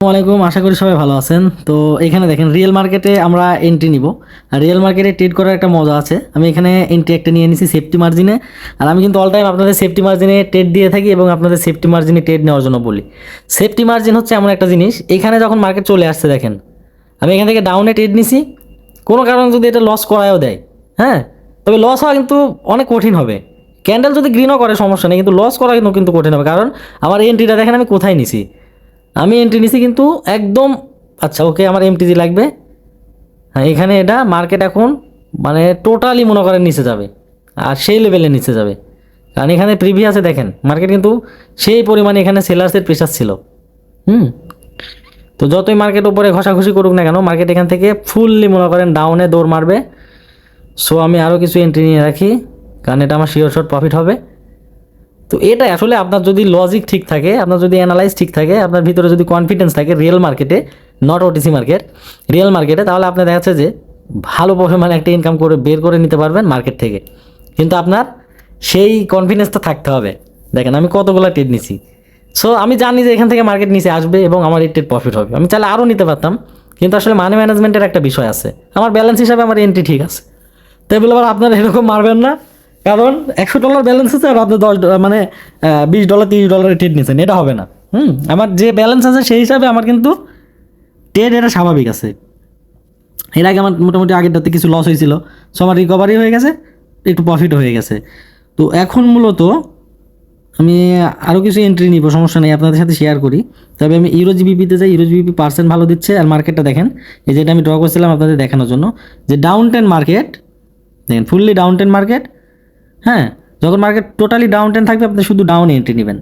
আসসালামাইকুম আশা করি সবাই ভালো আছেন। তো এখানে দেখেন রিয়েল মার্কেটে আমরা এন্ট্রি নিব। রিয়েল মার্কেটে ট্রেড করার একটা মজা আছে। আমি এখানে এন্ট্রি একটা নিয়ে নিছি সেফটি মার্জিনে আর আমি কিন্তু অল টাইম আপনাদের সেফটি মার্জিনে ট্রেড দিয়ে থাকি এবং আপনাদের সেফটি মার্জিনে ট্রেড নেওয়ার জন্য বলি। সেফটি মার্জিন হচ্ছে এমন একটা জিনিস, এখানে যখন মার্কেট চলে আসছে দেখেন, আমি এখান থেকে ডাউনে ট্রেড নিছি। কোনো কারণে যদি এটা লস করায়ও দেয় হ্যাঁ? তবে লস হওয়া কিন্তু অনেক কঠিন হবে। ক্যান্ডেল যদি গ্রিনও করে, সমস্যা নেই, কিন্তু লস করা কিন্তু কিন্তু কঠিন হবে। কারণ আমার এন্ট্রিটা দেখেন আমি কোথায় নিছি? আমি এন্ট্রি নিছি কিন্তু একদম আচ্ছা ওকে আমার এমটিজি লাগবে। হ্যাঁ এখানে এটা মার্কেট এখন মানে টোটালি মনে করেন নিচে যাবে। আর সেই লেভেলে নিচে যাবে। কারণ এখানে প্রিভিয়াসে দেখেন মার্কেট কিন্তু সেই পরিমাণে এখানে সেলার্সের প্রেশার ছিল। হুম? তো যতই মার্কেট উপরে ঘষাঘষি করুক না কেন মার্কেট এখান থেকে ফুললি মনে করেন ডাউনে দৌড় মারবে। সো আমি আরও কিছু এন্ট্রি নিয়ে রাখি। কারণ এটা আমার শিওর শর্ট প্রফিট হবে। তো এটা আসলে আপনার যদি লজিক ঠিক থাকে, আপনার যদি অ্যানালাইজ ঠিক থাকে, আপনার ভিতরে যদি কনফিডেন্স থাকে রিয়েল মার্কেটে নট ওটিসি মার্কেট রিয়েল মার্কেটে তাহলে আপনার দেখা যাচ্ছে যে ভালো পরিমাণে একটা ইনকাম করে বের করে নিতে পারবেন মার্কেট থেকে। কিন্তু আপনার সেই কনফিডেন্সটা থাকতে হবে। দেখেন আমি কতগুলো ট্রেড নিছি। সো আমি জানি যে এখান থেকে মার্কেট নিচে আসবে এবং আমার এই ট্রেড প্রফিট হবে। আমি চাইলে আরও নিতে পারতাম, কিন্তু আসলে মানি ম্যানেজমেন্টের একটা বিষয় আছে। আমার ব্যালেন্স হিসাবে আমার এন্ট্রি ঠিক আছে। তাই বলে আপনারা এরকম মারবেন না। কারণ একশো ডলার ব্যালেন্স আছে আর আপনি দশ মানে বিশ ডলার, তিরিশ ডলারের ট্রেড নিয়েছেন এটা হবে না। হুম? আমার যে ব্যালেন্স আছে সেই হিসাবে আমার কিন্তু ট্রেড এটা স্বাভাবিক আছে। এর আগে আমার মোটামুটি আগেরটাতে কিছু লস হয়েছিল সো আমার রিকভারি হয়ে গেছে, একটু প্রফিট হয়ে গেছে। তো এখন মূলত আমি আরও কিছু এন্ট্রি নিব, সমস্যা নেই, আপনাদের সাথে শেয়ার করি। তবে আমি ইউরো জিবিপিতে যাই ইউরো জিবিপি পার্সেন্ট ভালো দিচ্ছে, আর মার্কেটটা দেখেন। এই যেটা আমি ড্র করছিলাম আপনাদের দেখানোর জন্য। যে ডাউন টেন মার্কেট দেখেন ফুললি ডাউন টেন মার্কেট হ্যাঁ যখন মার্কেট টোটালি ডাউন টেন থাকবে, আপনি শুধু ডাউনে এন্ট্রি নেবেন।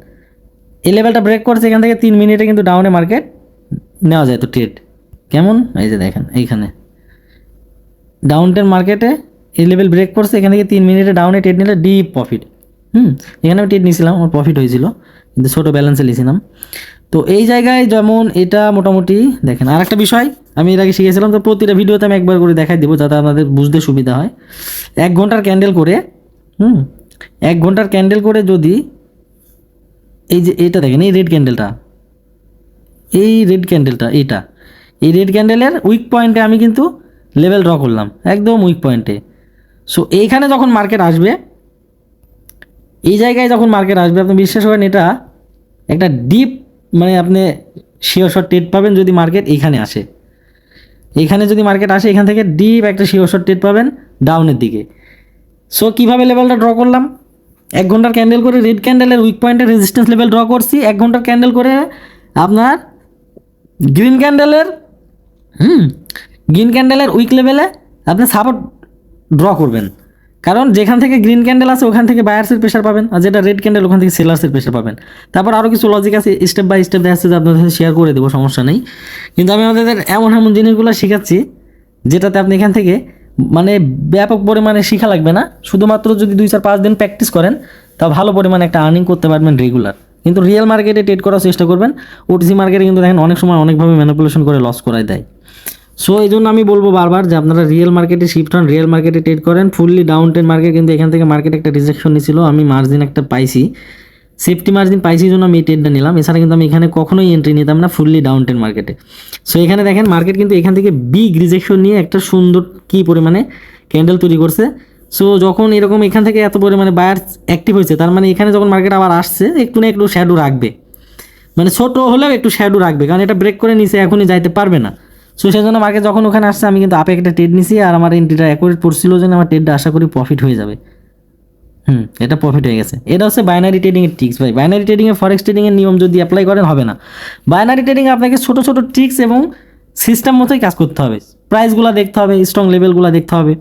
এই লেভেলটা ব্রেক করছে এখান থেকে তিন মিনিটে কিন্তু ডাউনে মার্কেট নেওয়া যায় তো ট্রেড কেমন? এই যে দেখেন, এইখানে। ডাউন টেন মার্কেটে এই লেভেল ব্রেক করছে, এখান থেকে তিন মিনিটে ডাউনে ট্রেড নিলে ডিপ প্রফিট হুম, এখানে আমি ট্রেড নিয়েছিলাম, আমার প্রফিট হয়েছিল, কিন্তু ছোটো ব্যালেন্সে নিয়েছিলাম। তো এই জায়গায় যেমন এটা মোটামুটি, দেখেন আর একটা বিষয়, আমি এর আগে শিখেছিলাম, তো প্রতিটা ভিডিওতে আমি একবার করে দেখাই দেবো, যাতে আপনাদের বুঝতে সুবিধা হয়। এক ঘণ্টার ক্যান্ডেল করে হুম, এক ঘণ্টার ক্যান্ডেল করে যদি এই যে এটা দেখেন, এই রেড ক্যান্ডেলটা এই রেড ক্যান্ডেলটা এইটা। এই রেড ক্যান্ডেলের উইক পয়েন্টে আমি কিন্তু লেভেল ড্র করলাম, একদম উইক পয়েন্টে সো এইখানে যখন মার্কেট আসবে, এই জায়গায় যখন মার্কেট আসবে, আপনি বিশ্বাস করেন এটা একটা ডিপ মানে আপনি শিওর শট ট্রেড পাবেন যদি মার্কেট এইখানে আসে। এইখানে যদি মার্কেট আসে, এখান থেকে ডিপ একটা শিওর শট ট্রেড পাবেন ডাউনের দিকে। সো কীভাবে লেভেলটা ড্র করলাম? এক ঘণ্টার ক্যান্ডেল করে রেড ক্যান্ডেলের উইক পয়েন্টের রেজিস্ট্যান্স লেভেল ড্র করছি। এক ঘণ্টার ক্যান্ডেল করে আপনার গ্রিন ক্যান্ডেলের হুম গ্রিন ক্যান্ডেলের উইক লেভেলে আপনি সাপোর্ট ড্র করবেন। কারণ যেখান থেকে গ্রিন ক্যান্ডেল আছে, ওখান থেকে বায়ার্সের প্রেশার পাবেন আর যেটা রেড ক্যান্ডেল ওখান থেকে সেলার্সের প্রেশার পাবেন। তারপর আরও কিছু লজিক আছে স্টেপ বাই স্টেপ দেখা যাচ্ছে আপনাদের সাথে শেয়ার করে দেবো, সমস্যা নেই। কিন্তু আমি আমাদের এমন এমন জিনিসগুলো শেখাচ্ছি, যেটাতে আপনি এখান থেকে মানে ব্যাপক পরিমাণে শেখা লাগবে না। শুধুমাত্র যদি দুই চার পাঁচ দিন প্র্যাকটিস করেন তা ভালো পরিমাণে একটা আর্নিং করতে পারবেন রেগুলার কিন্তু রিয়েল মার্কেটে ট্রেড করার চেষ্টা করবেন। ওটিসি মার্কেটে কিন্তু দেখেন অনেক সময় অনেকভাবে ম্যানিপুলেশন করে লস করায় দেয়। সো এই জন্য আমি বলব বারবার যে আপনারা রিয়েল মার্কেটে শিফট হন রিয়েল মার্কেটে ট্রেড করেন। ফুললি ডাউন টেন মার্কেট কিন্তু এখান থেকে মার্কেট একটা রিজেকশন নিয়েছিল আমি মার্জিন একটা পাইছি। সেফটি মার্জিন পাইছি জন্য আমি এই ট্রেডটা নিলাম। এছাড়া কিন্তু আমি এখানে কখনোই এন্ট্রি নিতাম না ফুললি ডাউন টেন মার্কেটে সো এখানে দেখেন মার্কেট কিন্তু এখান থেকে বিগ রিজেকশন নিয়ে একটা সুন্দর কী পরিমাণে ক্যান্ডেল তৈরি করছে। সো যখন এরকম এখান থেকে এত পরিমাণে বায়ার অ্যাক্টিভ হয়েছে, তার মানে এখানে যখন মার্কেট আবার আসছে, একটু না একটু শ্যাডো রাখবে। মানে ছোট হলেও একটু শ্যাডো রাখবে, কারণ এটা ব্রেক করে নিচে এখনই যাইতে পারবে না। সো সেই জন্য মার্কেট যখন ওখানে আসছে, আমি কিন্তু আপে একটা ট্রেড নিছি, আর আমার এন্ট্রিটা অ্যাকুরেট পড়ছিল, যেন আমার ট্রেডটা আশা করি প্রফিট হয়ে যাবে। হুম, এটা প্রফিট হয়ে গেছে। এটা হচ্ছে বাইনারি ট্রেডিংয়ের ট্রিক্স ভাই। বাইনারি ট্রেডিংয়ে ফরেক্স ট্রেডিংয়ের নিয়ম যদি অ্যাপ্লাই করেন, হবে না। বাইনারি ট্রেডিংয়ে আপনাকে ছোটো ছোটো ট্রিক্স এবং সিস্টেম মতোই কাজ করতে হবে। প্রাইসগুলো দেখতে হবে স্ট্রং লেভেলগুলো দেখতে হবে।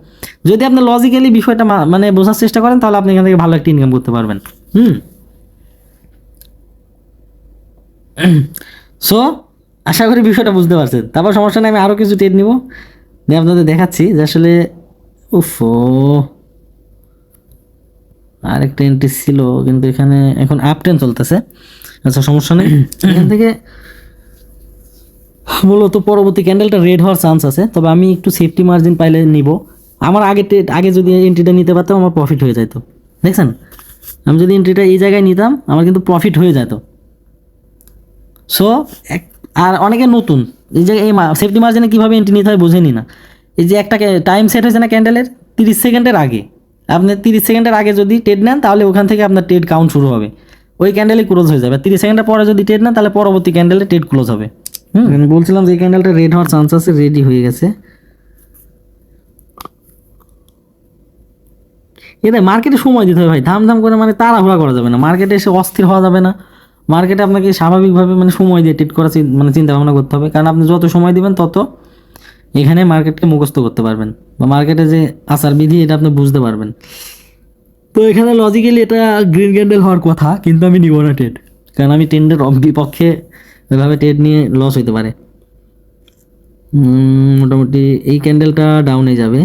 যদি আপনি লজিক্যালি বিষয়টা মানে বোঝার চেষ্টা করেন, তাহলে আপনি এখান থেকে ভালো একটা ইনকাম করতে পারবেন। হুম? সো আশা করি বিষয়টা বুঝতে পারছেন। তারপর সমস্যা নেই, আমি আরও কিছু ট্রেড নিব। দিয়ে আপনাদের দেখাচ্ছি যে আসলে উফো আরেকটা এন্ট্রি ছিল কিন্তু এখানে এখন আপ টেন চলতেছে। আচ্ছা সমস্যা নেই। এখান থেকে মূলত পরবর্তী ক্যান্ডেলটা রেড হওয়ার চান্স আছে তবে আমি একটু সেফটি মার্জিন পাইলে নিব। আমার আগে আগে যদি এন্ট্রিটা নিতে পারতাম আমার প্রফিট হয়ে যেত দেখছেন? আমি যদি এন্ট্রিটা এই জায়গায় নিতাম আমার কিন্তু প্রফিট হয়ে যেত। সো এক আর অনেকে নতুন এই যে এই সেফটি মার্জিনে কীভাবে এন্ট্রি নিতে হয় বোঝেনি না এই যে একটা টাইম সেট হয়েছে না ক্যান্ডেলের তিরিশ সেকেন্ডের আগে। আপনি তিরিশ সেকেন্ডের আগে যদি টেড নেন, তাহলে ওখান থেকে আপনার টেড কাউন্ট শুরু হবে। ওই ক্যান্ডেলে ক্লোজ হয়ে যাবে। তিরিশ সেকেন্ডের পরে যদি টেড নেন, তাহলে পরবর্তী ক্যান্ডেলে টেড ক্লোজ হবে। হুম? বলছিলাম যে, এই ক্যান্ডেলটা রেড হওয়ার চান্স আছে রেডি হয়ে গেছে। এটা মার্কেটে সময় দিতে হবে ভাই। ধাম ধাম করে মানে তাড়াহুড়া করা যাবে না। মার্কেটে এসে অস্থির হওয়া যাবে না। মার্কেটে আপনাকে স্বাভাবিকভাবে মানে সময় দিয়ে ট্রিট করা মানে চিন্তা ভাবনা করতে হবে। কারণ আপনি যত সময় দিবেন, তত এখানে মার্কেটকে মুখস্থ করতে পারবেন বা মার্কেটে যে আচার বিধি, এটা আপনি বুঝতে পারবেন। তো এখানে লজিক্যালি এটা গ্রিন ক্যান্ডেল হওয়ার কথা, কিন্তু আমি নিব না ট্রেড কারণ আমি ট্রেন্ডের বিপক্ষে এভাবে ট্রেড নিয়ে লস হতে পারে। মোটামুটি এই ক্যান্ডেলটা ডাউনে যাবে।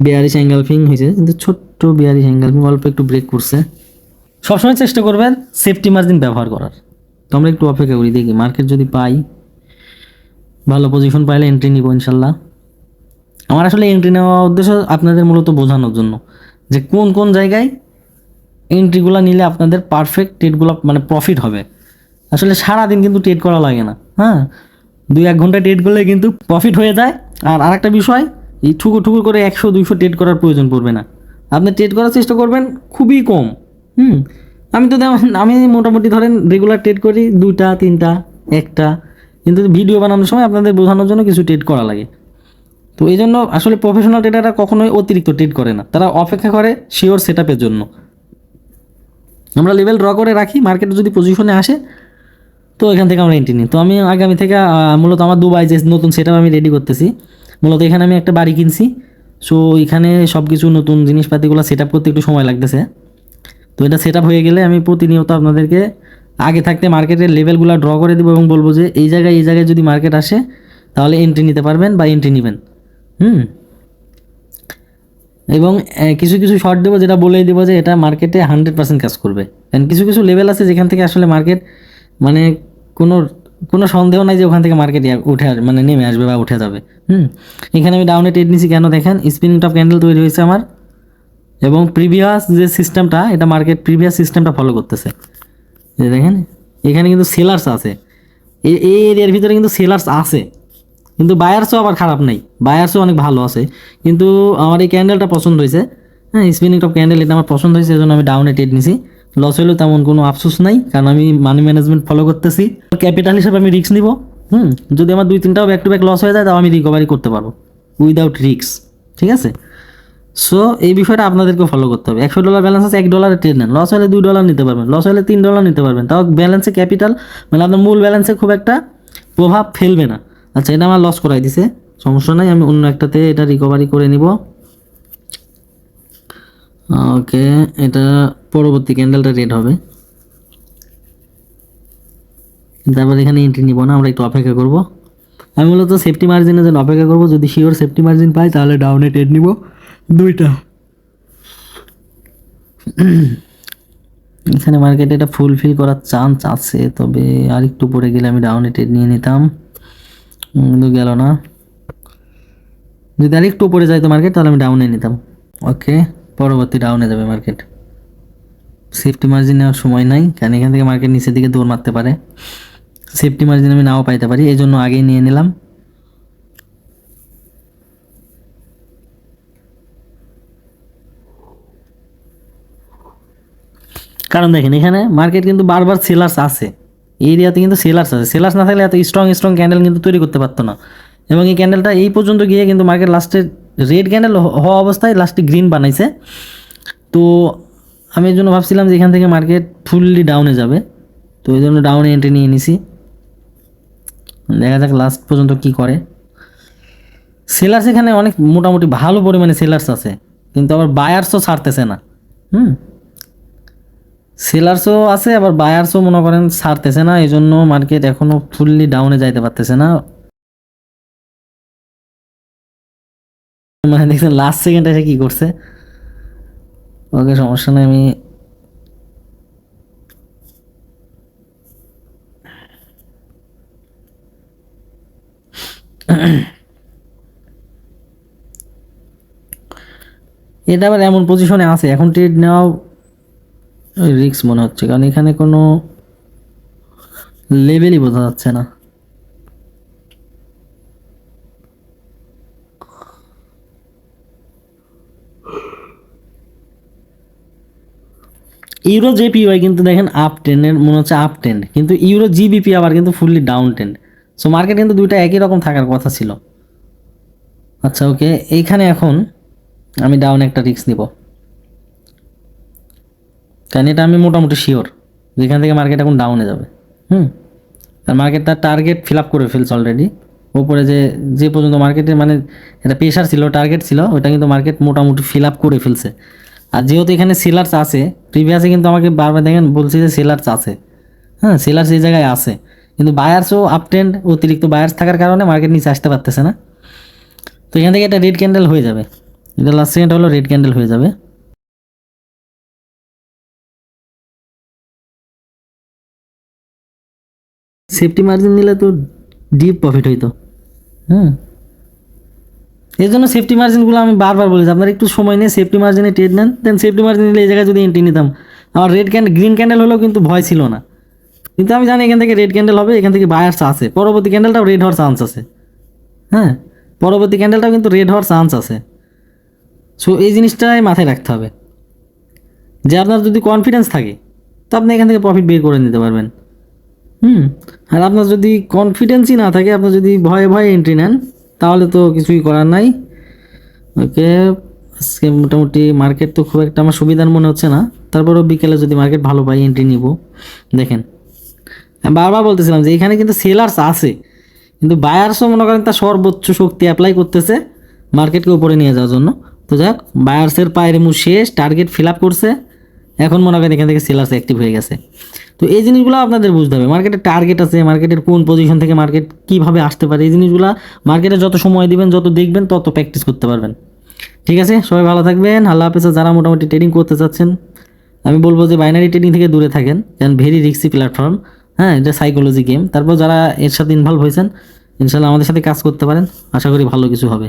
বিয়ারিশ অ্যাঙ্গেলফিং হয়েছে কিন্তু ছোট্ট বিয়ারিশ অ্যাঙ্গেলফিং অল্প একটু ব্রেক করছে। সবসময় চেষ্টা করবেন সেফটি মার্জিন ব্যবহার করার। তো আমরা একটু অপেক্ষা করি, দেখি মার্কেট যদি পাই। ভালো পজিশন পাইলে এন্ট্রি নিব ইনশাল্লাহ। আমার আসলে এন্ট্রি নেওয়া উদ্দেশ্য আপনাদের মূলত বোঝানোর জন্য যে কোন কোন জায়গায় এন্ট্রিগুলো নিলে আপনাদের পারফেক্ট ট্রেডগুলো মানে প্রফিট হবে। আসলে সারাদিন কিন্তু ট্রেড করা লাগে না হ্যাঁ? দুই এক ঘণ্টা ট্রেড করলে কিন্তু প্রফিট হয়ে যায়। আর আরেকটা বিষয়, এই ঠুকুর ঠুকুর করে একশো, দুইশো ট্রেড করার প্রয়োজন পড়বে না। আপনি ট্রেড করার চেষ্টা করবেন খুবই কম, হুম? আমি তো আমি মোটামুটি ধরেন রেগুলার ট্রেড করি দুইটা, তিনটা, একটা। কিন্তু ভিডিও বানানোর সময় আপনাদের বোঝানোর জন্য কিছু ট্রেড করা লাগে। তো এই জন্য আসলে প্রফেশনাল ট্রেডাররা কখনোই অতিরিক্ত ট্রেড করে না। তারা অপেক্ষা করে শিওর সেট জন্য। আমরা লেভেল ড্র করে রাখি মার্কেটে যদি পজিশনে আসে, তো এখান থেকে আমরা এন্ট্রি নিই। তো আমি আগামী থেকে মূলত আমার দুবাই যে নতুন সেট আমি রেডি করতেছি, মূলত এখানে আমি একটা বাড়ি কিনছি। সো এখানে সব কিছু নতুন জিনিসপাতিগুলো সেট আপ করতে একটু সময় লাগতেছে। তো এটা সেট হয়ে গেলে আমি প্রতিনিয়ত আপনাদেরকে আগে থাকতে মার্কেটের লেভেলগুলো ড্র করে দেবো এবং বলব যে এই জায়গায় এই জায়গায় যদি মার্কেট আসে, তাহলে এন্ট্রি নিতে পারবেন বা এন্ট্রি নেবেন। হুম? এবং কিছু কিছু শর্ট দেবো যেটা বলেই দেবো যে এটা মার্কেটে হান্ড্রেড পার্সেন্ট কাজ করবে। কারণ কিছু কিছু লেভেল আছে যেখান থেকে আসলে মার্কেট মানে কোনো কোনো সন্দেহ নাই যে ওখান থেকে মার্কেট উঠে মানে নেমে আসবে বা উঠে যাবে। হুম? এখানে আমি ডাউনে ট্রেড নিছি কেন দেখেন? স্পিনিং টপ ক্যান্ডেল তৈরি হয়েছে আমার। এবং প্রিভিয়াস যে সিস্টেমটা এটা মার্কেট প্রিভিয়াস সিস্টেমটা ফলো করতেছে। এই দেখেন, এখানে কিন্তু সেলার্স আছে। এই এরিয়ার ভিতরে কিন্তু সেলার্স আছে। কিন্তু বায়ার্সও আবার খারাপ নেই। বায়ার্সও অনেক ভালো আছে। কিন্তু আমার এই ক্যান্ডেলটা পছন্দ হয়েছে। হ্যাঁ স্পিনিং টপ ক্যান্ডেল এটা আমার পছন্দ হয়েছে, এজন্য আমি ডাউনে ট্রেড নিছি। লস হলেও তেমন কোনো আফসোস নাই, কারণ আমি মানি ম্যানেজমেন্ট ফলো করতেছি। ক্যাপিটাল হিসেবে আমি রিস্ক নিব। হুম, যদি আমার দুই তিনটাও ব্যাক টু ব্যাক লস হয়ে যায়, তাও আমি রিকভারি করতে পারব। উইদাউট রিস্ক ঠিক আছে? সো এই বিষয়টা আপনাদেরকে ফলো করতে হবে। একশো ডলার ব্যালেন্স আছে, এক ডলারে ট্রেড নেন। লস হলে দুই ডলার নিতে পারবেন। লস হলে তিন ডলার নিতে পারবেন। তাও ব্যালেন্সে ক্যাপিটাল মানে আপনার মূল ব্যালেন্সে খুব একটা প্রভাব ফেলবে না। আচ্ছা এটা আমার লস করাই দিছে। সমস্যা নাই, আমি অন্য একটাতে এটা রিকভারি করে নিব। ওকে, এটা পরবর্তী ক্যান্ডেলটা রেড হবে। তারপর এখানে এন্ট্রি নিব না, আমরা একটু অপেক্ষা করব। আমি মূলত সেফটি মার্জিনের জন্য অপেক্ষা করব। যদি শিওর সেফটি মার্জিন পাই, তাহলে ডাউনে ট্রেড নিব। দুইটা। এখানে মার্কেটে এটা ফুলফিল করার চান্স আছে, তবে আর একটু পরে গেলে আমি ডাউনে ট্রেড নিয়ে নিতাম। কিন্তু গেল না। যদি আর একটু পরে যাইতো মার্কেট তাহলে আমি ডাউনে নিতাম। ওকে পরবর্তী ডাউনে যাবে মার্কেট সেফটি মার্জিন নেওয়ার সময় নাই, কারণ এখান থেকে মার্কেট নিচের দিকে দৌড় মারতে পারে। সেফটি মার্জিন আমি নাও পাইতে পারি এই জন্য আগেই নিয়ে নিলাম। কারণ দেখেন, এখানে মার্কেট কিন্তু বারবার সেলার্স আছে। এরিয়াতে কিন্তু সেলার্স আছে। সেলার্স না থাকলে এত স্ট্রং স্ট্রং ক্যান্ডেল কিন্তু তৈরি করতে পারতো না। এবং এই ক্যান্ডেলটা এই পর্যন্ত গিয়ে কিন্তু মার্কেট লাস্টে রেড ক্যান্ডেল হওয়া অবস্থায় লাস্টে গ্রিন বানাইছে। তো আমি এই জন্য ভাবছিলাম যে এখান থেকে মার্কেট ফুললি ডাউনে যাবে। তো এই জন্য ডাউনে এন্ট্রি নিয়ে নিছি। দেখা যাক লাস্ট পর্যন্ত কি করে। সেলার্স এখানে অনেক মোটামুটি ভালো পরিমাণে সেলার্স আছে। কিন্তু আবার বায়ার্সও ছাড়তেছে না। হুম? সেলার্সও আছে, আবার বায়ার্সও মনে করেন ছাড়তেছে না এই জন্য মার্কেট এখনও ফুললি ডাউনে যাইতে পারতেছে না। মানে দেখছেন লাস্ট সেকেন্ড এসে কি করছে? ওকে, সমস্যা নেই, আমি এটা আবার এমন পজিশনে আছে, এখন ট্রেড নেওয়াও রিক্স মনে হচ্ছে, কারণ এখানে কোনো লেভেলই বোঝা যাচ্ছে না। ইউরো জেপিওয়াই কিন্তু দেখেন আপ টেনের মনে হচ্ছে আপ টেন কিন্তু ইউরো জিবিপি আবার কিন্তু fully down ten so market কিন্তু দুইটা একই রকম থাকার কথা ছিল। আচ্ছা ওকে এইখানে এখন আমি ডাউন একটা রিক্স নিব। কারণ এটা আমি মোটামুটি শিওর যেখান থেকে মার্কেট এখন ডাউনে যাবে। হুম? আর মার্কেট তার টার্গেট ফিল আপ করে ফেলছে অলরেডি ওপরে যে যে পর্যন্ত মার্কেটে মানে এটা প্রেশার ছিল টার্গেট ছিল, ওটা কিন্তু মার্কেট মোটামুটি ফিল আপ করে ফেলছে। আর যেহেতু এখানে সেলার্স আছে প্রিভিয়াসে কিন্তু আমাকে বারবার দেখেন বলছি যে সেলার্স আছে। হ্যাঁ সেলার্স এই জায়গায় আছে। কিন্তু বায়ার্সও আপ ট্রেন্ড অতিরিক্ত বায়ার্স থাকার কারণে মার্কেট নিচে আসতে পারতেছে না। তো এখান থেকে একটা রেড ক্যান্ডেল হয়ে যাবে। এটা লাস্ট সেকেন্ড হলো রেড ক্যান্ডেল হয়ে যাবে। সেফটি মার্জিন নিলে তো ডিপ প্রফিট হইতো। হ্যাঁ এই জন্য সেফটি মার্জিনগুলো আমি বারবার বলেছি, আপনারা একটু সময় নিয়ে সেফটি মার্জিনে ট্রেড নেন দেন সেফটি মার্জিন নিলে এই জায়গায় যদি এন্ট্রি নিতাম, আমার রেড ক্যান্ডেল গ্রিন ক্যান্ডেল হলেও কিন্তু ভয় ছিল না। কিন্তু আমি জানি এখান থেকে রেড ক্যান্ডেল হবে, এখান থেকে বায়ার্স আছে, পরবর্তী ক্যান্ডেলটাও রেড হওয়ার চান্স আছে। হ্যাঁ পরবর্তী ক্যান্ডেলটাও কিন্তু রেড হওয়ার চান্স আছে। সো এই জিনিসটাই মাথায় রাখতে হবে। যে আপনার যদি কনফিডেন্স থাকে, তো আপনি এখান থেকে প্রফিট বের করে নিতে পারবেন। হুম, আর আপনার যদি কনফিডেন্সই না থাকে আপনার যদি ভয়ে ভয়ে এন্ট্রি নেন, তাহলে তো কিছুই করার নাই। ওকে, আজকে মোটামুটি মার্কেট তো খুব একটা আমার সুবিধার মনে হচ্ছে না। তারপরেও বিকেলে যদি মার্কেট ভালো পাই এন্ট্রি নিব। দেখেন বারবার বলতেছিলাম যে এখানে কিন্তু সেলার্স আছে, কিন্তু বায়ার্সও মনে করেন তার সর্বোচ্চ শক্তি অ্যাপ্লাই করতেছে মার্কেটকে উপরে নিয়ে যাওয়ার জন্য। তো যাক বায়ার্সের পায়ের মু শেষ টার্গেট ফিল আপ করছে। এখন মনে করেন এখান থেকে সেলার্স অ্যাক্টিভ হয়ে গেছে। তো এই জিনিসগুলো আপনাদের বুঝতে হবে। মার্কেটের টার্গেট আছে মার্কেটের কোন পজিশন থেকে মার্কেট কীভাবে আসতে পারে, এই জিনিসগুলো মার্কেটে যত সময় দিবেন, যত দেখবেন, তত প্র্যাকটিস করতে পারবেন। ঠিক আছে? সবাই ভালো থাকবেন। আল্লাহ হাফেজ। যারা মোটামুটি ট্রেডিং করতে চাচ্ছেন, আমি বলব যে বাইনারি ট্রেডিং থেকে দূরে থাকেন। কারণ ভেরি রিক্সি প্ল্যাটফর্ম হ্যাঁ এটা সাইকোলজি গেম তারপর যারা এর সাথে ইনভলভ হয়েছেন ইনশাল্লাহ আমাদের সাথে কাজ করতে পারেন। আশা করি ভালো কিছু হবে।